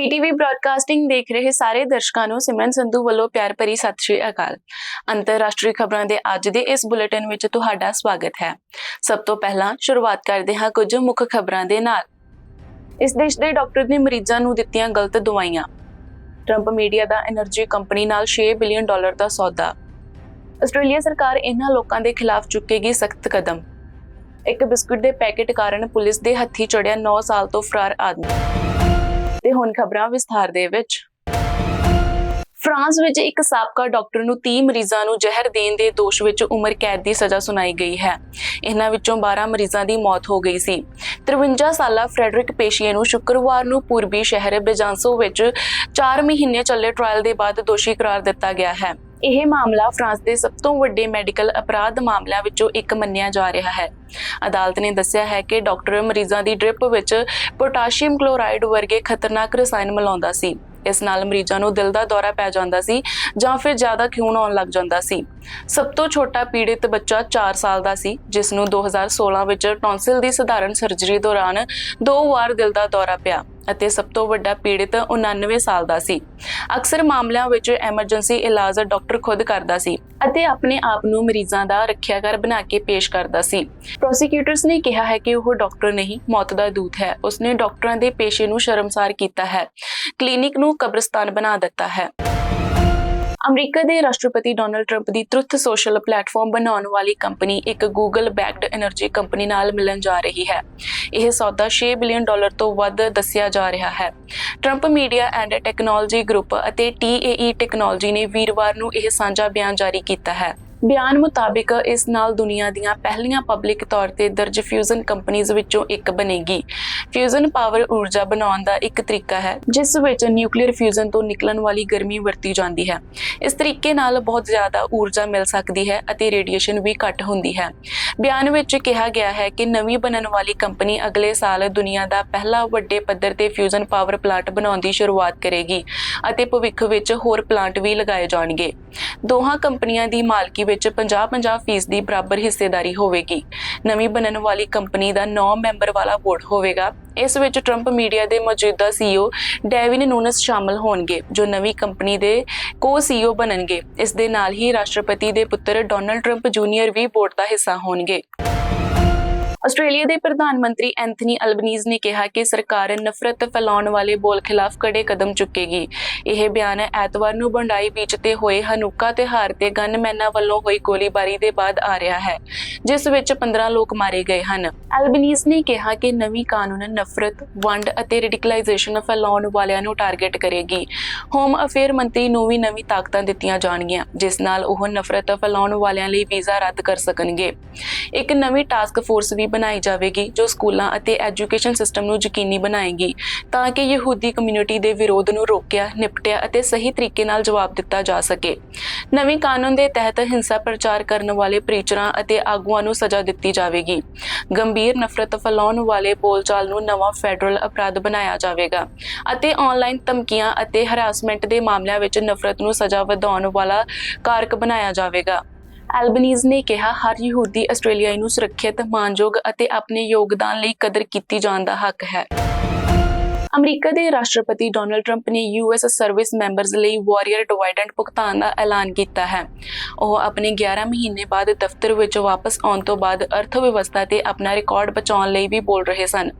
ਬੀਟੀਵੀ broadcasting ਦੇਖ ਰਹੇ ਸਾਰੇ ਦਰਸ਼ਕਾਂ ਨੂੰ ਸਿਮਰਨ ਸੰਧੂ ਵੱਲੋਂ ਪਿਆਰ ਭਰੀ ਸਤਿ ਸ਼੍ਰੀ ਅਕਾਲ। ਅੰਤਰਰਾਸ਼ਟਰੀ ਖਬਰਾਂ ਦੇ ਅੱਜ ਦੇ ਇਸ ਬੁਲੇਟਿਨ ਵਿੱਚ ਤੁਹਾਡਾ ਸਵਾਗਤ ਹੈ। ਸਭ ਤੋਂ ਪਹਿਲਾਂ ਸ਼ੁਰੂਆਤ ਕਰਦੇ ਹਾਂ ਕੁਝ ਮੁੱਖ ਖਬਰਾਂ ਦੇ ਨਾਲ। ਇਸ ਦੇਸ਼ ਦੇ ਡਾਕਟਰ ਨੇ ਮਰੀਜ਼ਾਂ ਨੂੰ ਦਿੱਤੀਆਂ ਗਲਤ ਦਵਾਈਆਂ। ਟਰੰਪ ਮੀਡੀਆ ਦਾ એનર્ਜੀ ਕੰਪਨੀ ਨਾਲ 6 ਬਿਲੀਅਨ ਡਾਲਰ ਦਾ ਸੌਦਾ। ਆਸਟ੍ਰੇਲੀਆ ਸਰਕਾਰ ਇਹਨਾਂ ਲੋਕਾਂ ਦੇ ਖਿਲਾਫ ਚੁੱਕੇਗੀ ਸਖਤ ਕਦਮ। ਇੱਕ ਬਿਸਕੁਟ ਦੇ ਪੈਕੇਟ ਕਾਰਨ ਪੁਲਿਸ ਦੇ ਹੱਥੀ ਚੜਿਆ 9 ਸਾਲ ਤੋਂ ਫਰਾਰ ਆਦਮੀ। ਤੇ ਹੁਣ ਖਬਰਾਂ ਵਿਸਥਾਰ ਦੇ ਵਿੱਚ। ਫਰਾਂਸ ਵਿੱਚ ਇੱਕ ਸਾਬਕਾ ਡਾਕਟਰ ਨੂੰ 30 ਮਰੀਜ਼ਾਂ ਨੂੰ ਜ਼ਹਿਰ ਦੇਣ ਦੇ ਦੋਸ਼ ਵਿੱਚ ਉਮਰ ਕੈਦ ਦੀ ਸਜ਼ਾ ਸੁਣਾਈ ਗਈ ਹੈ। ਇਹਨਾਂ ਵਿੱਚੋਂ 12 ਮਰੀਜ਼ਾਂ ਦੀ ਮੌਤ ਹੋ ਗਈ ਸੀ। 53 ਸਾਲਾ ਫ੍ਰੈਡਰਿਕ ਪੇਸ਼ੀਏ ਨੂੰ ਸ਼ੁੱਕਰਵਾਰ ਨੂੰ ਪੂਰਬੀ ਸ਼ਹਿਰ ਬੇਜਾਂਸੋ ਵਿੱਚ 4 ਮਹੀਨੇ ਚੱਲੇ ਟ੍ਰਾਇਲ ਦੇ ਬਾਅਦ ਦੋਸ਼ੀ ਕਰਾਰ ਦਿੱਤਾ ਗਿਆ ਹੈ। ਇਹ ਮਾਮਲਾ ਫਰਾਂਸ ਦੇ ਸਭ ਤੋਂ ਵੱਡੇ ਮੈਡੀਕਲ ਅਪਰਾਧ ਮਾਮਲਿਆਂ ਵਿੱਚੋਂ ਇੱਕ ਮੰਨਿਆ ਜਾ ਰਿਹਾ ਹੈ। ਅਦਾਲਤ ਨੇ ਦੱਸਿਆ ਹੈ ਕਿ ਡਾਕਟਰ ਮਰੀਜ਼ਾਂ ਦੀ ਡ੍ਰਿਪ ਵਿੱਚ ਪੋਟਾਸ਼ੀਅਮ ਕਲੋਰਾਈਡ ਵਰਗੇ ਖਤਰਨਾਕ ਰਸਾਇਣ ਮਿਲਾਉਂਦਾ ਸੀ। ਇਸ ਨਾਲ ਮਰੀਜ਼ਾਂ ਨੂੰ ਦਿਲ ਦਾ ਦੌਰਾ ਪੈ ਜਾਂਦਾ ਸੀ ਜਾਂ ਫਿਰ ਜ਼ਿਆਦਾ ਖੂਨ ਆਉਣ ਲੱਗ ਜਾਂਦਾ ਸੀ। ਸਭ ਤੋਂ ਛੋਟਾ ਪੀੜਿਤ ਬੱਚਾ 4 ਸਾਲ ਦਾ ਸੀ, ਜਿਸ ਨੂੰ 2016 ਵਿੱਚ ਟੌਨਸਿਲ ਦੀ ਸਧਾਰਨ ਸਰਜਰੀ ਦੌਰਾਨ ਦੋ ਵਾਰ ਦਿਲ ਦਾ ਦੌਰਾ ਪਿਆ। ਅਤੇ ਸਭ ਤੋਂ ਵੱਡਾ ਪੀੜਿਤ 99 ਸਾਲ ਦਾ ਸੀ। ਅਕਸਰ ਮਾਮਲਿਆਂ ਵਿੱਚ ਐਮਰਜੈਂਸੀ ਇਲਾਜ ਡਾਕਟਰ ਖੁਦ ਕਰਦਾ ਸੀ ਅਤੇ ਆਪਣੇ ਆਪ ਨੂੰ ਮਰੀਜ਼ਾਂ ਦਾ ਰੱਖਿਆਕਰ ਬਣਾ ਕੇ ਪੇਸ਼ ਕਰਦਾ ਸੀ। ਪ੍ਰੋਸੀਕਿਊਟਰਸ ਨੇ ਕਿਹਾ ਹੈ ਕਿ ਉਹ ਡਾਕਟਰ ਨਹੀਂ, ਮੌਤ ਦਾ ਦੂਤ ਹੈ। ਉਸਨੇ ਡਾਕਟਰਾਂ ਦੇ ਪੇਸ਼ੇ ਨੂੰ ਸ਼ਰਮਸਾਰ ਕੀਤਾ ਹੈ। ਕਲੀਨਿਕ ਨੂੰ ਕਬਰਸਤਾਨ ਬਣਾ ਦਿੱਤਾ ਹੈ। ਅਮਰੀਕਾ ਦੇ ਰਾਸ਼ਟਰਪਤੀ ਡੋਨਲਡ ਟਰੰਪ ਦੀ ਟਰੁੱਥ ਸੋਸ਼ਲ ਪਲੇਟਫਾਰਮ ਬਣਾਉਣ ਵਾਲੀ ਕੰਪਨੀ ਇੱਕ ਗੂਗਲ ਬੈਕਡ એનર્ਜੀ ਕੰਪਨੀ ਨਾਲ ਮਿਲਣ ਜਾ ਰਹੀ ਹੈ। ਇਹ ਸੌਦਾ 6 ਬਿਲੀਅਨ ਡਾਲਰ ਤੋਂ ਵੱਧ ਦੱਸਿਆ ਜਾ ਰਿਹਾ ਹੈ। Trump Media and Technology Group ਅਤੇ TAE ਟੈਕਨੋਲੋਜੀ ਨੇ ਵੀਰਵਾਰ ਨੂੰ ਇਹ ਸਾਂਝਾ ਬਿਆਨ ਜਾਰੀ ਕੀਤਾ ਹੈ। ਬਿਆਨ ਮੁਤਾਬਿਕ ਇਸ ਨਾਲ ਦੁਨੀਆ ਦੀਆਂ ਪਹਿਲੀਆਂ ਪਬਲਿਕ ਤੌਰ ਤੇ ਦਰਜ ਫਿਊਜ਼ਨ ਕੰਪਨੀਆਂ ਵਿੱਚੋਂ ਇੱਕ ਬਣੇਗੀ। ਫਿਊਜ਼ਨ ਪਾਵਰ ਊਰਜਾ ਬਣਾਉਣ ਦਾ ਇੱਕ ਤਰੀਕਾ ਹੈ, ਜਿਸ ਵਿੱਚ ਨਿਊਕਲੀਅਰ ਫਿਊਜ਼ਨ ਤੋਂ ਨਿਕਲਣ ਵਾਲੀ ਗਰਮੀ ਵਰਤੀ ਜਾਂਦੀ ਹੈ। ਇਸ ਤਰੀਕੇ ਨਾਲ ਬਹੁਤ ਜ਼ਿਆਦਾ ਊਰਜਾ ਮਿਲ ਸਕਦੀ ਹੈ ਅਤੇ ਰੇਡੀਏਸ਼ਨ ਵੀ ਘੱਟ ਹੁੰਦੀ ਹੈ। ਬਿਆਨ ਵਿੱਚ ਕਿਹਾ ਗਿਆ ਹੈ ਕਿ ਨਵੀਂ ਬਣਨ ਵਾਲੀ ਕੰਪਨੀ ਅਗਲੇ ਸਾਲ ਦੁਨੀਆ ਦਾ ਪਹਿਲਾ ਵੱਡੇ ਪੱਧਰ ਤੇ ਫਿਊਜ਼ਨ ਪਾਵਰ ਪਲਾਂਟ ਬਣਾਉਣ ਦੀ ਸ਼ੁਰੂਆਤ ਕਰੇਗੀ ਅਤੇ ਭਵਿੱਖ ਵਿੱਚ ਹੋਰ ਪਲਾਂਟ ਵੀ ਲਗਾਏ ਜਾਣਗੇ। ਦੋਹਾਂ ਕੰਪਨੀਆਂ ਦੀ ਮਾਲਕੀ ਵਿੱਚ 50-50 ਫੀਸਦੀ ਬਰਾਬਰ ਹਿੱਸੇਦਾਰੀ ਹੋਵੇਗੀ। ਨਵੀਂ ਬਣਨ ਵਾਲੀ ਕੰਪਨੀ ਦਾ 9 ਮੈਂਬਰ ਵਾਲਾ ਬੋਰਡ ਹੋਵੇਗਾ। ਇਸ ਵਿੱਚ ਟਰੰਪ ਮੀਡੀਆ ਦੇ ਮੌਜੂਦਾ ਸੀਈਓ ਡੇਵਿਨ ਨੂਨਸ ਸ਼ਾਮਲ ਹੋਣਗੇ, ਜੋ ਨਵੀਂ ਕੰਪਨੀ ਦੇ ਕੋ-ਸੀਈਓ ਬਣਨਗੇ। ਇਸ ਦੇ ਨਾਲ ਹੀ ਰਾਸ਼ਟਰਪਤੀ ਦੇ ਪੁੱਤਰ ਡੋਨਲਡ ਟਰੰਪ ਜੂਨੀਅਰ ਵੀ ਬੋਰਡ ਦਾ ਹਿੱਸਾ ਹੋਣਗੇ। ਆਸਟ੍ਰੇਲੀਆ ਦੇ ਪ੍ਰਧਾਨ ਮੰਤਰੀ ਐਂਥਨੀ ਅਲਬਨੀਜ਼ ਨੇ ਕਿਹਾ ਕਿ ਸਰਕਾਰ ਨਫ਼ਰਤ ਫੈਲਾਉਣ ਵਾਲੇ ਬੋਲ ਖਿਲਾਫ ਕੜੇ ਕਦਮ ਚੁੱਕੇਗੀ। ਇਹ ਬਿਆਨ ਐਤਵਾਰ ਨੂੰ ਬੰਡਾਈ ਬੀਚ ਤੇ ਹੋਏ ਹਨੂਕਾ ਤਿਉਹਾਰ ਤੇ ਗਨਮੈਨਾਂ ਵੱਲੋਂ ਹੋਈ ਗੋਲੀਬਾਰੀ ਦੇ ਬਾਅਦ ਆ ਰਿਹਾ ਹੈ, ਜਿਸ ਵਿੱਚ 15 ਲੋਕ ਮਾਰੇ ਗਏ ਹਨ। ਐਲਬਨੀਜ਼ ਨੇ ਕਿਹਾ ਕਿ ਨਵੀਂ ਕਾਨੂੰਨ ਨਫ਼ਰਤ, ਵੰਡ ਅਤੇ ਰੈਡੀਕਲਾਈਜੇਸ਼ਨ ਫੈਲਾਉਣ ਵਾਲਿਆਂ ਨੂੰ ਟਾਰਗੇਟ ਕਰੇਗੀ। ਹੋਮ ਅਫੇਅਰ ਮੰਤਰੀ ਨੂੰ ਵੀ ਨਵੀਂ ਤਾਕਤਾਂ ਦਿੱਤੀਆਂ ਜਾਣਗੀਆਂ, ਜਿਸ ਨਾਲ ਉਹ ਨਫ਼ਰਤ ਫੈਲਾਉਣ ਵਾਲਿਆਂ ਲਈ ਵੀਜ਼ਾ ਰੱਦ ਕਰ ਸਕਣਗੇ। ਇੱਕ ਨਵੀਂ ਟਾਸਕ ਫੋਰਸ ਵੀ ਬਣਾਈ ਜਾਵੇਗੀ, ਜੋ ਸਕੂਲਾਂ ਅਤੇ ਐਜੂਕੇਸ਼ਨ ਸਿਸਟਮ ਨੂੰ ਯਕੀਨੀ ਬਣਾਏਗੀ, ਤਾਂ ਕਿ ਯਹੂਦੀ ਕਮਿਊਨਿਟੀ ਦੇ ਵਿਰੋਧ ਨੂੰ ਰੋਕਿਆ, ਨਿਪਟਿਆ ਅਤੇ ਸਹੀ ਤਰੀਕੇ ਨਾਲ ਜਵਾਬ ਦਿੱਤਾ ਜਾ ਸਕੇ। ਨਵੇਂ ਕਾਨੂੰਨ ਦੇ ਤਹਿਤ ਹਿੰਸਾ ਪ੍ਰਚਾਰ ਕਰਨ ਵਾਲੇ ਪ੍ਰੀਚਰਾਂ ਅਤੇ ਆਗੂਆਂ ਨੂੰ ਸਜ਼ਾ ਦਿੱਤੀ ਜਾਵੇਗੀ। ਗੰਭੀਰ ਨਫ਼ਰਤ ਫੈਲਾਉਣ ਵਾਲੇ ਬੋਲਚਾਲ ਨੂੰ ਨਵਾਂ ਫੈਡਰਲ ਅਪਰਾਧ ਬਣਾਇਆ ਜਾਵੇਗਾ ਅਤੇ ਆਨਲਾਈਨ ਧਮਕੀਆਂ ਅਤੇ ਹਰਾਸਮੈਂਟ ਦੇ ਮਾਮਲਿਆਂ ਵਿੱਚ ਨਫ਼ਰਤ ਨੂੰ ਸਜ਼ਾ ਵਧਾਉਣ ਵਾਲਾ ਕਾਰਕ ਬਣਾਇਆ ਜਾਵੇਗਾ। ਐਲਬਨੀਜ਼ ਨੇ ਕਿਹਾ, ਹਰ ਯਹੂਦੀ ਆਸਟ੍ਰੇਲੀਆਈ ਨੂੰ ਸੁਰੱਖਿਅਤ, ਮਾਨਯੋਗ ਅਤੇ ਆਪਣੇ ਯੋਗਦਾਨ ਲਈ ਕਦਰ ਕੀਤੀ ਜਾਣ ਦਾ ਹੱਕ ਹੈ। ਅਮਰੀਕਾ ਦੇ ਰਾਸ਼ਟਰਪਤੀ ਡੋਨਲਡ ਟਰੰਪ ਨੇ ਯੂਐਸ ਸਰਵਿਸ ਮੈਂਬਰਸ ਲਈ ਵਾਰੀਅਰ ਡਿਵਾਈਡੈਂਡ ਭੁਗਤਾਨ ਦਾ ਐਲਾਨ ਕੀਤਾ ਹੈ। ਉਹ ਆਪਣੇ 11 ਮਹੀਨੇ ਬਾਅਦ ਦਫ਼ਤਰ ਵਿੱਚ ਵਾਪਸ ਆਉਣ ਤੋਂ ਬਾਅਦ ਅਰਥ ਵਿਵਸਥਾ ਤੇ ਆਪਣਾ ਰਿਕਾਰਡ ਬਚਾਉਣ ਲਈ ਵੀ ਬੋਲ ਰਹੇ ਸਨ।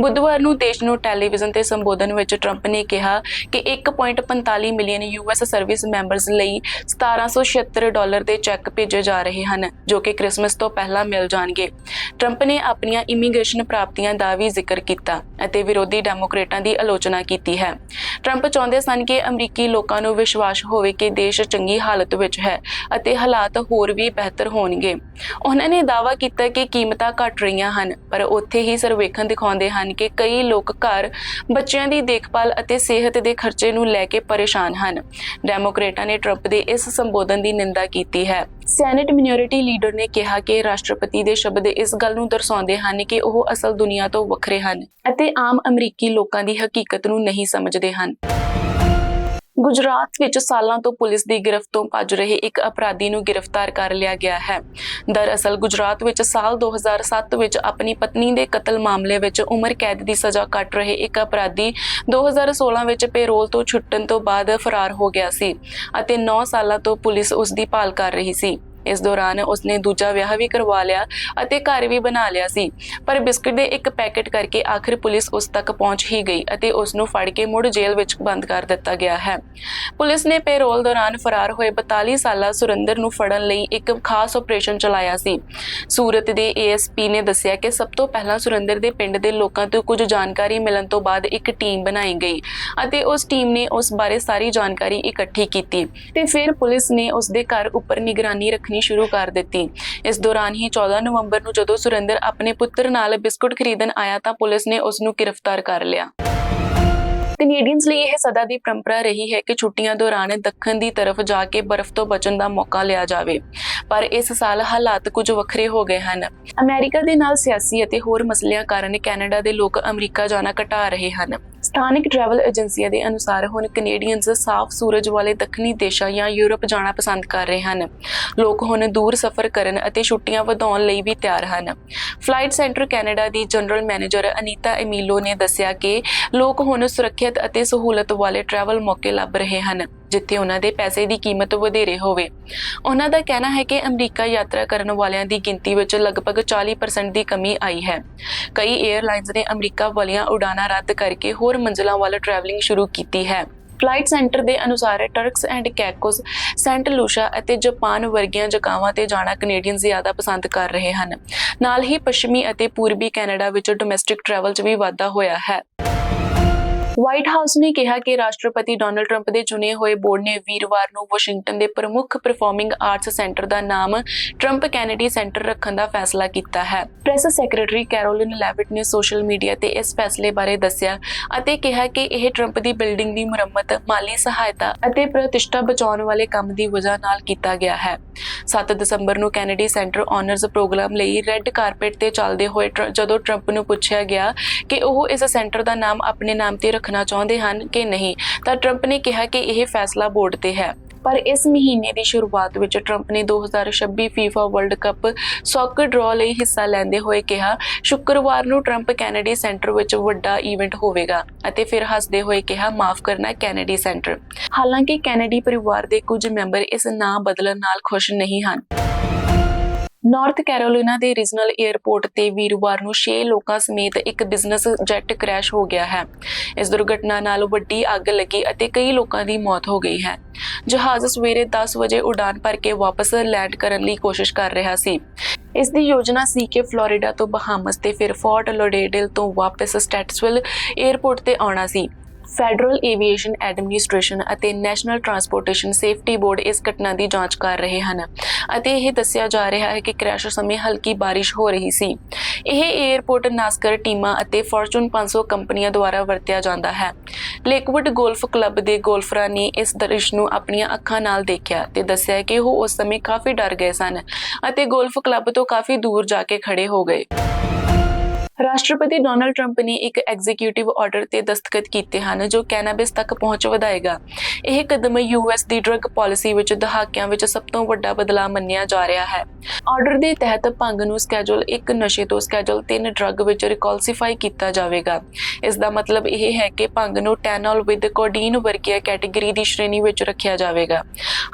ਬੁੱਧਵਾਰ ਨੂੰ ਦੇਸ਼ ਨੂੰ ਟੈਲੀਵਿਜ਼ਨ ਤੇ ਸੰਬੋਧਨ ਵਿੱਚ ਟਰੰਪ ਨੇ ਕਿਹਾ ਕਿ 1.45 ਮਿਲੀਅਨ ਯੂਐਸ ਸਰਵਿਸ ਮੈਂਬਰਸ ਲਈ 1776 ਡਾਲਰ ਦੇ ਚੈੱਕ ਭੇਜੇ ਜਾ ਰਹੇ ਹਨ, ਜੋ ਕਿ ਕ੍ਰਿਸਮਸ ਤੋਂ ਪਹਿਲਾਂ ਮਿਲ ਜਾਣਗੇ। ਟਰੰਪ ਨੇ ਆਪਣੀਆਂ ਇਮੀਗ੍ਰੇਸ਼ਨ ਪ੍ਰਾਪਤੀਆਂ ਦਾ ਵੀ ਜ਼ਿਕਰ ਕੀਤਾ ਅਤੇ ਵਿਰੋਧੀ ਡੈਮੋਕ੍ਰੇਟਾਂ ਦੀ ਆਲੋਚਨਾ ਕੀਤੀ ਹੈ। ਟਰੰਪ ਚਾਹੁੰਦੇ ਸਨ ਕਿ ਅਮਰੀਕੀ ਲੋਕਾਂ ਨੂੰ ਵਿਸ਼ਵਾਸ ਹੋਵੇ ਕਿ ਦੇਸ਼ ਚੰਗੀ ਹਾਲਤ ਵਿੱਚ ਹੈ ਅਤੇ ਹਾਲਾਤ ਹੋਰ ਵੀ ਬਿਹਤਰ ਹੋਣਗੇ। ਉਹਨਾਂ ਨੇ ਦਾਅਵਾ ਕੀਤਾ ਕਿ ਕੀਮਤਾਂ ਘਟ ਰਹੀਆਂ ਹਨ, ਪਰ ਉੱਥੇ ਹੀ ਸਰਵੇਖਣ ਦਿਖਾਉਂਦੇ ਹਨ ਕਿ ਕਈ ਲੋਕ ਘਰ, ਬੱਚਿਆਂ ਦੀ ਦੇਖਭਾਲ ਅਤੇ ਸਿਹਤ ਦੇ ਖਰਚੇ ਨੂੰ ਲੈ ਕੇ ਪਰੇਸ਼ਾਨ ਹਨ। ਡੈਮੋਕ੍ਰੇਟਾਂ ਨੇ ਟਰੰਪ ਦੇ ਇਸ ਸੰਬੋਧਨ ਦੀ ਨਿੰਦਾ ਕੀਤੀ ਹੈ। ਸੈਨੇਟ ਮਿਨੋਰਿਟੀ ਲੀਡਰ ਨੇ ਕਿਹਾ ਕਿ ਰਾਸ਼ਟਰਪਤੀ ਦੇ ਸ਼ਬਦ ਇਸ ਗੱਲ ਨੂੰ ਦਰਸਾਉਂਦੇ ਹਨ ਕਿ ਉਹ ਅਸਲ ਦੁਨੀਆ ਤੋਂ ਵੱਖਰੇ ਹਨ ਅਤੇ ਆਮ ਅਮਰੀਕੀ ਲੋਕਾਂ ਦੀ ਹਕੀਕਤ ਨੂੰ ਨਹੀਂ ਸਮਝਦੇ ਹਨ। ਗੁਜਰਾਤ ਵਿੱਚ ਸਾਲਾਂ ਤੋਂ ਪੁਲਿਸ ਦੀ ਗ੍ਰਿਫਤ ਤੋਂ ਭੱਜ ਰਹੇ ਇੱਕ ਅਪਰਾਧੀ ਨੂੰ ਗ੍ਰਿਫਤਾਰ ਕਰ ਲਿਆ ਗਿਆ ਹੈ। ਦਰਅਸਲ ਗੁਜਰਾਤ ਵਿੱਚ ਸਾਲ 2007 ਵਿੱਚ ਆਪਣੀ ਪਤਨੀ ਦੇ ਕਤਲ ਮਾਮਲੇ ਵਿੱਚ ਉਮਰ ਕੈਦ ਦੀ ਸਜ਼ਾ ਕੱਟ ਰਹੇ ਇੱਕ ਅਪਰਾਧੀ 2016 ਵਿੱਚ ਪੈਰੋਲ ਤੋਂ ਛੁੱਟਣ ਤੋਂ ਬਾਅਦ ਫਰਾਰ ਹੋ ਗਿਆ ਸੀ ਅਤੇ 9 ਸਾਲਾਂ ਤੋਂ ਪੁਲਿਸ ਉਸ ਦੀ ਭਾਲ ਕਰ ਰਹੀ ਸੀ। ਇਸ ਦੌਰਾਨ ਉਸਨੇ ਦੂਜਾ ਵਿਆਹ ਵੀ ਕਰਵਾ ਲਿਆ ਅਤੇ ਘਰ ਵੀ ਬਣਾ ਲਿਆ ਸੀ। ਪਰ ਬਿਸਕੁਟ ਦੇ ਇੱਕ ਪੈਕੇਟ ਕਰਕੇ ਆਖਿਰ ਪੁਲਿਸ ਉਸ ਤੱਕ ਪਹੁੰਚ ਹੀ ਗਈ ਅਤੇ ਉਸ ਨੂੰ ਫੜ ਕੇ ਮੁੜ ਜੇਲ੍ਹ ਵਿੱਚ ਬੰਦ ਕਰ ਦਿੱਤਾ ਗਿਆ ਹੈ। ਪੁਲਿਸ ਨੇ ਪੈਰੋਲ ਦੌਰਾਨ ਫਰਾਰ ਹੋਏ 42 ਸਾਲਾ ਸੁਰਿੰਦਰ ਨੂੰ ਫੜਨ ਲਈ ਇੱਕ ਖਾਸ ਆਪਰੇਸ਼ਨ ਚਲਾਇਆ ਸੀ। ਸੂਰਤ ਦੇ ਏਐਸਪੀ ਨੇ ਦੱਸਿਆ ਕਿ ਸਭ ਤੋਂ ਪਹਿਲਾਂ ਸੁਰਿੰਦਰ ਦੇ ਪਿੰਡ ਦੇ ਲੋਕਾਂ ਤੋਂ ਕੁਝ ਜਾਣਕਾਰੀ ਮਿਲਣ ਤੋਂ ਬਾਅਦ ਇੱਕ ਟੀਮ ਬਣਾਈ ਗਈ ਅਤੇ ਉਸ ਟੀਮ ਨੇ ਉਸ ਬਾਰੇ ਸਾਰੀ ਜਾਣਕਾਰੀ ਇਕੱਠੀ ਕੀਤੀ ਤੇ ਫਿਰ ਪੁਲਿਸ ਨੇ ਉਸ ਦੇ ਘਰ ਉੱਪਰ ਨਿਗਰਾਨੀ ਰੱਖਣੀ ਸ਼ੁਰੂ ਕਰ ਦਿੱਤੀ। ਇਸ ਦੌਰਾਨ ਹੀ 14 ਨਵੰਬਰ ਨੂੰ ਜਦੋਂ ਸੁਰਿੰਦਰ ਆਪਣੇ ਪੁੱਤਰ ਨਾਲ ਬਿਸਕੁਟ ਖਰੀਦਣ ਆਇਆ ਤਾਂ ਪੁਲਿਸ ਨੇ ਉਸ ਨੂੰ ਗ੍ਰਿਫਤਾਰ ਕਰ ਲਿਆ। ਕੈਨੇਡੀਅਨਸ ਲਈ ਇਹ ਸਦਾ ਦੀ ਪਰੰਪਰਾ ਰਹੀ ਹੈ ਕਿ ਛੁੱਟੀਆਂ ਦੌਰਾਨ ਦੱਖਣ ਦੀ ਤਰਫ ਜਾ ਕੇ ਬਰਫ਼ ਤੋਂ ਬਚਣ ਦਾ ਮੌਕਾ ਲਿਆ ਜਾਵੇ। ਪਰ ਇਸ ਸਾਲ ਹਾਲਾਤ ਕੁਝ ਵੱਖਰੇ ਹੋ ਗਏ ਹਨ। ਅਮਰੀਕਾ ਦੇ ਨਾਲ ਸਿਆਸੀ ਅਤੇ ਹੋਰ ਮਸਲਿਆਂ ਕਾਰਨ ਕੈਨੇਡਾ ਦੇ ਲੋਕ ਅਮਰੀਕਾ ਜਾਣਾ ਘਟਾ ਰਹੇ ਹਨ। ਸਥਾਨਕ ਟਰੈਵਲ ਏਜੰਸੀਆਂ ਦੇ ਅਨੁਸਾਰ ਹੁਣ ਕੈਨੇਡੀਅਨਸ ਸਾਫ਼ ਸੂਰਜ ਵਾਲੇ ਦੱਖਣੀ ਦੇਸ਼ਾਂ ਜਾਂ ਯੂਰਪ ਜਾਣਾ ਪਸੰਦ ਕਰ ਰਹੇ ਹਨ। ਲੋਕ ਹੁਣ ਦੂਰ ਸਫ਼ਰ ਕਰਨ ਅਤੇ ਛੁੱਟੀਆਂ ਵਧਾਉਣ ਲਈ ਵੀ ਤਿਆਰ ਹਨ। ਫਲਾਈਟ ਸੈਂਟਰ ਕੈਨੇਡਾ ਦੀ ਜਨਰਲ ਮੈਨੇਜਰ ਅਨੀਤਾ ਐਮੀਲੋ ਨੇ ਦੱਸਿਆ ਕਿ ਲੋਕ ਹੁਣ ਸੁਰੱਖਿਅਤ ਅਤੇ ਸਹੂਲਤ ਵਾਲੇ ਟਰੈਵਲ ਮੌਕੇ ਲੱਭ ਰਹੇ ਹਨ। ਜਿੱਥੇ ਉਹਨਾਂ ਦੇ ਪੈਸੇ ਦੀ ਕੀਮਤ ਵਧੇਰੇ ਹੋਵੇ। ਉਹਨਾਂ ਦਾ ਕਹਿਣਾ ਹੈ ਕਿ ਅਮਰੀਕਾ ਯਾਤਰਾ ਕਰਨ ਵਾਲਿਆਂ ਦੀ ਗਿਣਤੀ ਵਿੱਚ ਲਗਭਗ 40% ਦੀ ਕਮੀ ਆਈ ਹੈ। ਕਈ 에ਅਰਲਾਈਨਸ ਨੇ ਅਮਰੀਕਾ ਵਾਲੀਆਂ ਉਡਾਣਾਂ ਰੱਦ ਕਰਕੇ ਹੋਰ ਮੰਜ਼ਿਲਾਂ ਵੱਲ ਟਰੈਵਲਿੰਗ ਸ਼ੁਰੂ ਕੀਤੀ ਹੈ। ਫਲਾਈਟ ਸੈਂਟਰ ਦੇ ਅਨੁਸਾਰ ਟਰਕਸ ਐਂਡ ਕੈਕੋਸ ਸੈਂਟ ਲੂਸ਼ਾ ਅਤੇ ਜਾਪਾਨ ਵਰਗੀਆਂ ਜਗ੍ਹਾਵਾਂ ਤੇ ਜਾਣਾ ਕੈਨੇਡੀਅਨ ਜ਼ਿਆਦਾ ਪਸੰਦ ਕਰ ਰਹੇ ਹਨ। ਨਾਲ ਹੀ ਪੱਛਮੀ ਅਤੇ ਪੂਰਬੀ ਕੈਨੇਡਾ ਵਿੱਚ ਡੋਮੈਸਟਿਕ ਟਰੈਵਲ 'ਚ ਵੀ ਵਾਧਾ ਹੋਇਆ ਹੈ। ਵਾਈਟ ਹਾਊਸ ਨੇ ਕਿਹਾ ਕਿ ਰਾਸ਼ਟਰਪਤੀ ਡੋਨਲਡ ਟਰੰਪ ਦੇ ਚੁਣੇ ਹੋਏ ਬੋਰਡ ਨੇ ਵੀਰਵਾਰ ਨੂੰ ਵਾਸ਼ਿੰਗਟਨ ਦੇ ਪ੍ਰਮੁੱਖ ਪਰਫਾਰਮਿੰਗ ਆਰਟਸ ਸੈਂਟਰ ਦਾ ਨਾਮ ਟਰੰਪ ਕੈਨੇਡੀ ਸੈਂਟਰ ਰੱਖਣ ਦਾ ਫੈਸਲਾ ਕੀਤਾ ਹੈ। ਪ੍ਰੈਸ ਸੈਕਟਰੀ ਕੈਰੋਲਿਨ ਲੈਵਿਟ ਨੇ ਸੋਸ਼ਲ ਮੀਡੀਆ ਤੇ ਇਸ ਫੈਸਲੇ ਬਾਰੇ ਦੱਸਿਆ ਅਤੇ ਕਿਹਾ ਕਿ ਇਹ ਟਰੰਪ ਦੀ ਬਿਲਡਿੰਗ ਦੀ ਮੁਰੰਮਤ, ਮਾਲੀ ਸਹਾਇਤਾ ਅਤੇ ਪ੍ਰਤਿਸ਼ਠਾ ਬਚਾਉਣ ਵਾਲੇ ਕੰਮ ਦੀ ਵਜ੍ਹਾ ਨਾਲ ਕੀਤਾ ਗਿਆ ਹੈ। 7 ਦਸੰਬਰ ਨੂੰ ਕੈਨੇਡੀ ਸੈਂਟਰ ਆਨਰਸ ਪ੍ਰੋਗਰਾਮ ਲਈ ਰੈੱਡ ਕਾਰਪੇਟ ਤੇ ਚੱਲਦੇ ਹੋਏ ਟਰ- ਜਦੋਂ ਟਰੰਪ ਨੂੰ ਪੁੱਛਿਆ ਗਿਆ ਕਿ ਉਹ ਇਸ ਸੈਂਟਰ ਦਾ ਨਾਮ ਆਪਣੇ ਨਾਮ ਤੇ ਰੱਖਣਾ ਚਾਹੁੰਦੇ ਹਨ ਕਿ ਨਹੀਂ, ਤਾਂ ਟਰੰਪ ਨੇ ਕਿਹਾ ਕਿ ਇਹ ਫੈਸਲਾ ਬੋਰਡ ਤੇ ਹੈ। ਪਰ ਇਸ ਮਹੀਨੇ ਦੀ ਸ਼ੁਰੂਆਤ ਵਿੱਚ ਟਰੰਪ ਨੇ 2026 FIFA World Cup soccer draw ਲਈ ਹਿੱਸਾ ਲੈਂਦੇ ਹੋਏ ਕਿਹਾ, ਸ਼ੁੱਕਰਵਾਰ ਨੂੰ ਟਰੰਪ ਕੈਨੇਡੀ ਸੈਂਟਰ ਵਿੱਚ ਵੱਡਾ ਇਵੈਂਟ ਹੋਵੇਗਾ। ਅਤੇ ਫਿਰ ਹੱਸਦੇ ਹੋਏ ਕਿਹਾ, ਮਾਫ ਕਰਨਾ ਕੈਨੇਡੀ ਸੈਂਟਰ ਹਾਲਾਂਕਿ ਕੈਨੇਡੀ ਪਰਿਵਾਰ ਦੇ ਕੁਝ ਮੈਂਬਰ ਇਸ ਨਾਂ ਬਦਲਣ ਨਾਲ ਖੁਸ਼ ਨਹੀਂ ਹਨ। ਨਾਰਥ ਕੈਰੋਲੀਨਾ ਦੇ ਰੀਜਨਲ 에ਅਰਪੋਰਟ ਤੇ ਵੀਰਵਾਰ ਨੂੰ 6 ਲੋਕਾਂ ਸਮੇਤ ਇੱਕ ਬਿਜ਼ਨਸ ਜੈਟ ਕ੍ਰੈਸ਼ ਹੋ ਗਿਆ ਹੈ। ਇਸ ਦੁਰਘਟਨਾ ਨਾਲ ਵੱਡੀ ਅੱਗ ਲੱਗੀ ਅਤੇ ਕਈ ਲੋਕਾਂ ਦੀ ਮੌਤ ਹੋ ਗਈ ਹੈ। ਜਹਾਜ਼ ਸਵੇਰੇ 10 ਵਜੇ ਉਡਾਨ ਭਰ ਕੇ ਵਾਪਸ ਲੈਂਡ ਕਰਨ ਲਈ ਕੋਸ਼ਿਸ਼ ਕਰ ਰਿਹਾ ਸੀ। ਇਸ ਦੀ ਯੋਜਨਾ ਸੀ ਕਿ ਫਲੋਰੀਡਾ ਤੋਂ ਬਹਾਮਸ ਤੇ ਫਿਰ ਫੋਰਟ ਲੋਡੇਡਲ ਤੋਂ ਵਾਪਸ ਸਟੈਟਸਵਿਲ 에ਅਰਪੋਰਟ ਤੇ ਆਉਣਾ ਸੀ। ਫੈਡਰਲ ਏਵੀਏਸ਼ਨ ਐਡਮਿਨਿਸਟ੍ਰੇਸ਼ਨ ਅਤੇ ਨੈਸ਼ਨਲ ਟਰਾਂਸਪੋਰਟੇਸ਼ਨ ਸੇਫਟੀ ਬੋਰਡ ਇਸ ਘਟਨਾ ਦੀ ਜਾਂਚ ਕਰ ਰਹੇ ਹਨ ਅਤੇ ਇਹ ਦੱਸਿਆ ਜਾ ਰਿਹਾ ਹੈ ਕਿ ਕ੍ਰੈਸ਼ ਸਮੇਂ ਹਲਕੀ ਬਾਰਿਸ਼ ਹੋ ਰਹੀ ਸੀ। ਇਹ 에ਅਰਪੋਰਟ ਨਾਸਕਰ ਟੀਮਾਂ ਅਤੇ ਫੋਰਚੂਨ 500 ਕੰਪਨੀਆਂ ਦੁਆਰਾ ਵਰਤਿਆ ਜਾਂਦਾ ਹੈ। ਲੇਕਵੁੱਡ ਗੋਲਫ ਕਲੱਬ ਦੇ ਗੋਲਫਰਾਂ ਨੇ ਇਸ ਦ੍ਰਿਸ਼ ਨੂੰ ਆਪਣੀਆਂ ਅੱਖਾਂ ਨਾਲ ਦੇਖਿਆ ਤੇ ਦੱਸਿਆ ਕਿ ਉਹ ਉਸ ਸਮੇਂ ਕਾਫੀ ਡਰ ਗਏ ਸਨ ਅਤੇ ਗੋਲਫ ਕਲੱਬ ਤੋਂ ਕਾਫੀ ਦੂਰ ਜਾ ਕੇ ਖੜੇ ਹੋ ਗਏ। ਰਾਸ਼ਟਰਪਤੀ ਡੋਨਲਡ ਟਰੰਪ ਨੇ ਇੱਕ ਐਗਜ਼ੀਕਿਊਟਿਵ ਆਰਡਰ ਤੇ ਦਸਤਖਤ ਕੀਤੇ ਹਨ, ਜੋ ਕੈਨਾਬਿਸ ਤੱਕ ਪਹੁੰਚ ਵਧਾਏਗਾ। ਇਹ ਕਦਮ ਯੂਐਸ ਦੀ ਡਰੱਗ ਪਾਲਿਸੀ ਵਿੱਚ ਦਹਾਕਿਆਂ ਵਿੱਚ ਸਭ ਤੋਂ ਵੱਡਾ ਬਦਲਾਅ ਮੰਨਿਆ ਜਾ ਰਿਹਾ ਹੈ। ਆਰਡਰ ਦੇ ਤਹਿਤ ਭੰਗ ਨੂੰ ਸਕੇਜੂਲ 1 ਨਸ਼ੇ ਤੋਂ ਸਕੇਜੂਲ 3 ਡਰੱਗ ਵਿੱਚ ਰਿਕਾਲਸੀਫਾਈ ਕੀਤਾ ਜਾਵੇਗਾ। ਇਸ ਦਾ ਮਤਲਬ ਇਹ ਹੈ ਕਿ ਭੰਗ ਨੂੰ ਟੈਨੋਲ ਵਿਦ ਕੋਡੀਨ ਵਰਗੀਆਂ ਕੈਟਾਗਰੀ ਦੀ ਸ਼੍ਰੇਣੀ ਵਿੱਚ ਰੱਖਿਆ ਜਾਵੇਗਾ।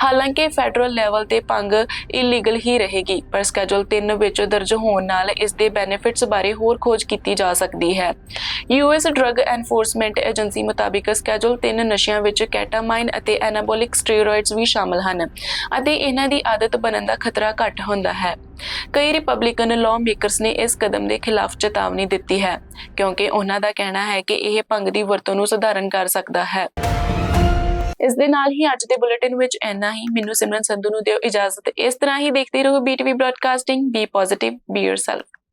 ਹਾਲਾਂਕਿ ਫੈਡਰਲ ਲੈਵਲ ਤੇ ਭੰਗ ਇਲੀਗਲ ਹੀ ਰਹੇਗੀ, ਪਰ ਸਕੇਜੂਲ 3 ਵਿੱਚ ਦਰਜ ਹੋਣ ਨਾਲ ਇਸ ਦੇ ਬੈਨੀਫਿਟਸ ਬਾਰੇ ਹੋਰ ਖੋਜ ਕੀਤੀ ਜਾ ਸਕਦੀ ਹੈ। ਯੂਐਸ ਡਰੱਗ ਐਨਫੋਰਸਮੈਂਟ ਏਜੰਸੀ ਮੁਤਾਬਿਕ ਸਕੇਜੂਲ 3 ਨਸ਼ਿਆਂ ਵਿੱਚ ਕੈਟਾਮਾਈਨ ਅਤੇ ਐਨਾਬੋਲਿਕ ਸਟੀਰੋਇਡਸ ਵੀ ਸ਼ਾਮਲ ਹਨ ਅਤੇ ਇਹਨਾਂ ਦੀ ਆਦਤ ਬਣਨ ਦਾ ਖਤਰਾ ਘੱਟ ਹੁੰਦਾ ਹੈ। ਕਈ ਰਿਪਬਲਿਕਨ ਲਾਅ ਮੇਕਰਸ ਨੇ ਇਸ ਕਦਮ ਦੇ ਖਿਲਾਫ ਚੇਤਾਵਨੀ ਦਿੱਤੀ ਹੈ, ਕਿਉਂਕਿ ਉਹਨਾਂ ਦਾ ਕਹਿਣਾ ਹੈ ਕਿ ਇਹ ਭੰਗ ਦੀ ਵਰਤੋਂ ਨੂੰ ਸੁਧਾਰਨ ਕਰ ਸਕਦਾ ਹੈ। ਇਸ ਦੇ ਨਾਲ ਹੀ ਅੱਜ ਦੇ ਬੁਲੇਟਿਨ ਵਿੱਚ ਇੰਨਾ ਹੀ। ਮੈਨੂੰ ਸਿਮਰਨ ਸੰਧੂ ਨੂੰ ਦਿਓ ਇਜਾਜ਼ਤ। ਇਸ ਤਰ੍ਹਾਂ ਹੀ ਦੇਖਦੇ ਰਹੋ BTV broadcasting be positive be yourself